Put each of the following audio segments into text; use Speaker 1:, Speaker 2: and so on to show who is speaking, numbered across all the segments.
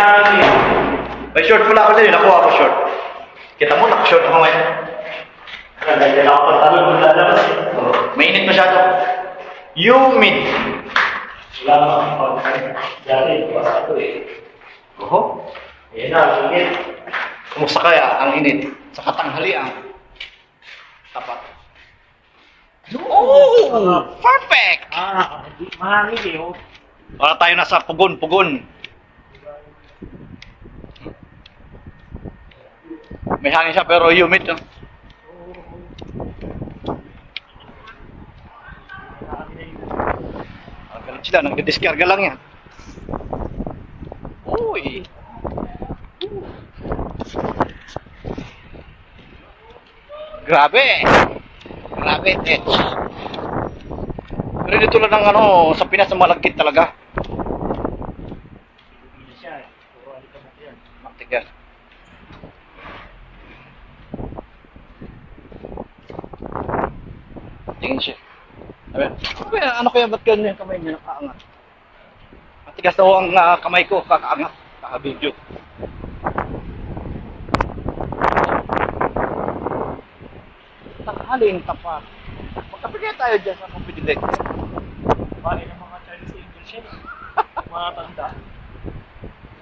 Speaker 1: hangin.
Speaker 2: May short pula ako dyan, nakuha ko short. Kita mo, naka-short ako ngayon.
Speaker 1: Nandiyan ako pagtalon kung lalabas. eh.
Speaker 2: Mainit masyado. Humid.
Speaker 1: Wala akong pagkain. Dati, basta ito eh.
Speaker 2: Oho.
Speaker 1: Yan na, ang init.
Speaker 2: Kumusta kaya ang init? Sa katanghalian. Tapat. Oh! Perfect!
Speaker 1: Ah, mahangin eh. oh.
Speaker 2: Para tayo nasa pugon, May hangin siya pero humid. No? Ang galing sila, nagdidiskarga lang yan. Uy! Grabe! Grabe, Tets. Pero dito lang ng ano, sa Pinas na malagkit talaga.
Speaker 1: Eh.
Speaker 2: Matigas. Tingin siya. Sabi, ano kaya, ano kaya ba't ganyan yung kamay niya nakaangat? Matigas daw ang ah, kamay ko, kakaangat, kakabidyo. Tanghalin tapat. Magkapigay tayo dyan sa kumpidilig.
Speaker 1: Bali ng mga Chinese English yan. eh. Mga tanda.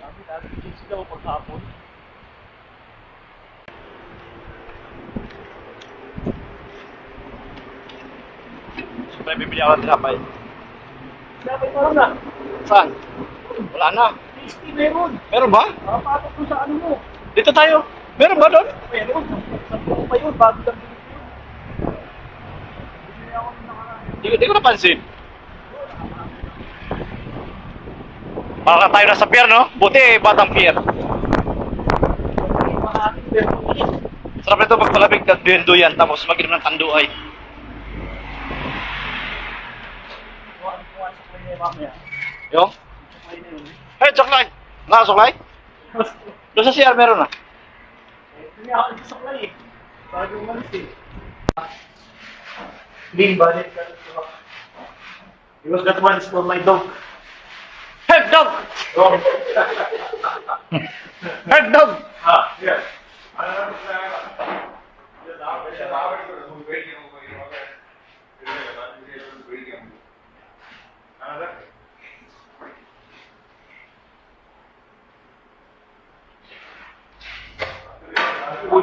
Speaker 1: Sabi natin, kids o paghapon.
Speaker 2: Siyempre, bibili ako ng tinapay.
Speaker 1: Dapat parang na.
Speaker 2: Saan? Wala na.
Speaker 1: Tasty meron.
Speaker 2: Meron ba?
Speaker 1: Nakapatok ko sa ano mo.
Speaker 2: Dito tayo. Meron ba doon?
Speaker 1: Meron. Sabi ko pa yun, bago lang ng nakaraan.
Speaker 2: Di, ko napansin. Baka tayo nasa pier, no? Buti, batang pier. Sarap nito pag malamig at bendo yan, tapos maginom ng tanduay.
Speaker 1: Kuha ang kuha sa play niya mamaya.
Speaker 2: Yung? Hey, suklay! Nakasuklay? Doon sa CR meron na.
Speaker 1: Eh, Hindi ako nagsasaklay eh. Bago umalis eh. Lim, balik ka. Because that one is for my dog.
Speaker 2: Hey, dog!
Speaker 1: Dog.
Speaker 2: Hey, dog!
Speaker 1: ah, yes.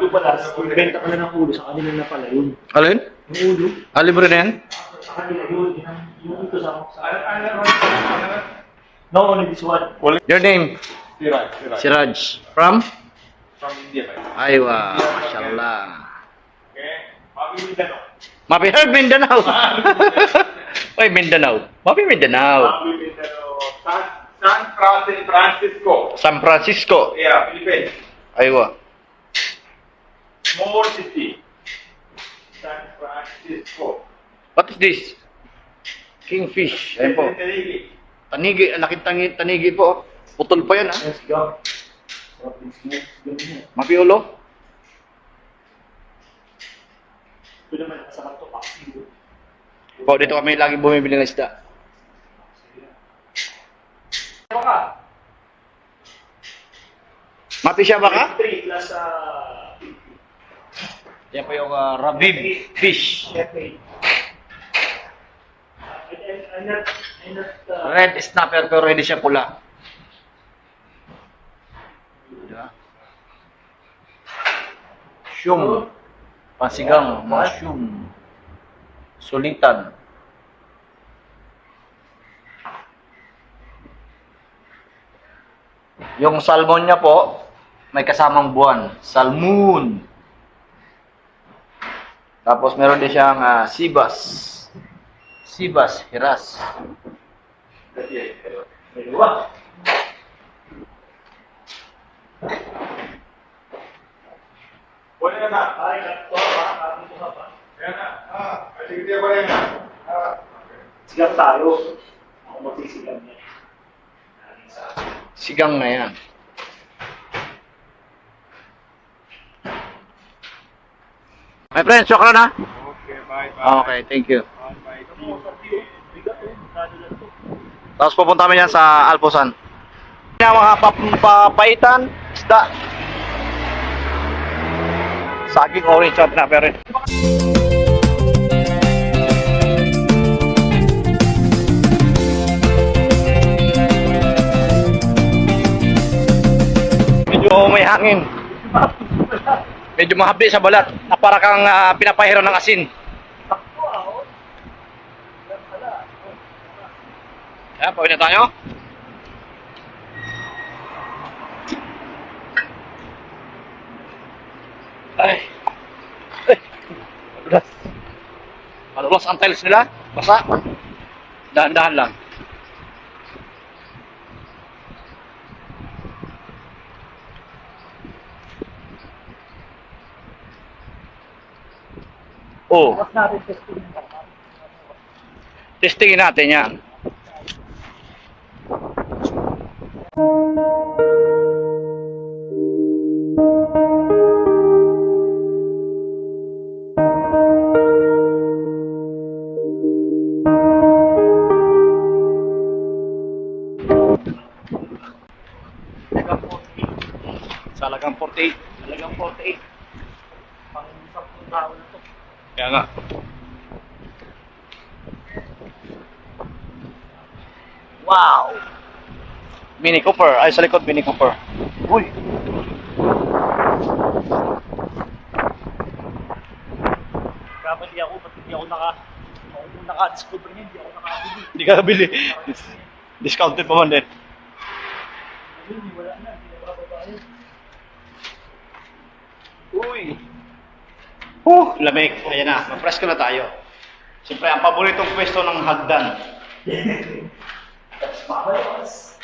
Speaker 1: Ulo pala, benta ka na ng ulo, sa kanila na pala yun.
Speaker 2: Alin?
Speaker 1: Yung ulo,
Speaker 2: Alibre na yan?
Speaker 1: sa kanila yun, yung, ito sa No, only this one.
Speaker 2: Your name?
Speaker 3: Siraj, Siraj.
Speaker 2: Siraj. From?
Speaker 3: From India, right?
Speaker 2: Aywa, mashallah.
Speaker 3: Okay. Mapi Mindanao.
Speaker 2: Mapi Herb Mindanao! Ay, Mindanao. Mapi Mindanao.
Speaker 3: Mapi Mindanao. San, San Francis- Francisco.
Speaker 2: San Francisco.
Speaker 3: Yeah, Philippines.
Speaker 2: Aywa.
Speaker 3: City. San Francisco.
Speaker 2: What is this? Kingfish. Ayun po.
Speaker 3: Tenerife.
Speaker 2: Tanigi, laking tangi, tanigi po. Putol pa yan, ha?
Speaker 1: Let's go.
Speaker 2: Mapiulo.
Speaker 1: Ito naman, masarap to, paksiw.
Speaker 2: Po, dito kami lagi bumibili ng isda.
Speaker 1: Ano ka?
Speaker 2: Mapi siya ba ka?
Speaker 1: 3 plus uh,
Speaker 2: Yan po yung uh, rabib fish. Red snapper pero hindi siya pula. Diba? Shum. Pasigang, mushroom. Sulitan. Yung salmon niya po, may kasamang buwan. Salmon. Tapos meron din siyang ah, sibas. Sibas, hiras.
Speaker 1: dalawa.
Speaker 3: Boleh na na.
Speaker 1: Ay, ito ha, ating ito ha.
Speaker 3: Yan na. Ah, sige, sige, boleh na. Ah, okay.
Speaker 1: Sigang tayo. Ako magsisigang niya. Aling sa akin.
Speaker 2: Sigang na yan. My friend, syukran ha.
Speaker 3: Okay, bye, bye.
Speaker 2: Okay, thank you. Tapos pupunta kami yan sa Alposan. Na mga pap- papaitan, isda. Saging orange at na pero. Medyo may hangin. Medyo mahabli sa balat na para kang ah, pinapahiro ng asin. Ayan, pawin na tayo. Ay. Ay. Madulas. Madulas ang tiles nila. Basa. Dahan-dahan lang. Oh,
Speaker 1: baka.
Speaker 2: testingin natin yan.
Speaker 1: Talagang 48.
Speaker 2: Salagang 48.
Speaker 1: Talagang 48.
Speaker 2: Kaya nga. Wow! Mini Cooper. Ay, sa likod, Mini Cooper. Uy!
Speaker 1: Kamali ako, ba't hindi ako naka... Kung naka-discover niya, hindi ako nakabili.
Speaker 2: Hindi ka nabili. Discounted pa man din.
Speaker 1: Hindi.
Speaker 2: Uy! Uh, lamig. Ayan na, mag-presko na tayo. Siyempre, ang paboritong pwesto ng hagdan.
Speaker 1: That's mabalos.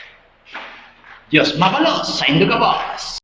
Speaker 2: Diyos mabalos sa Indoga Boss!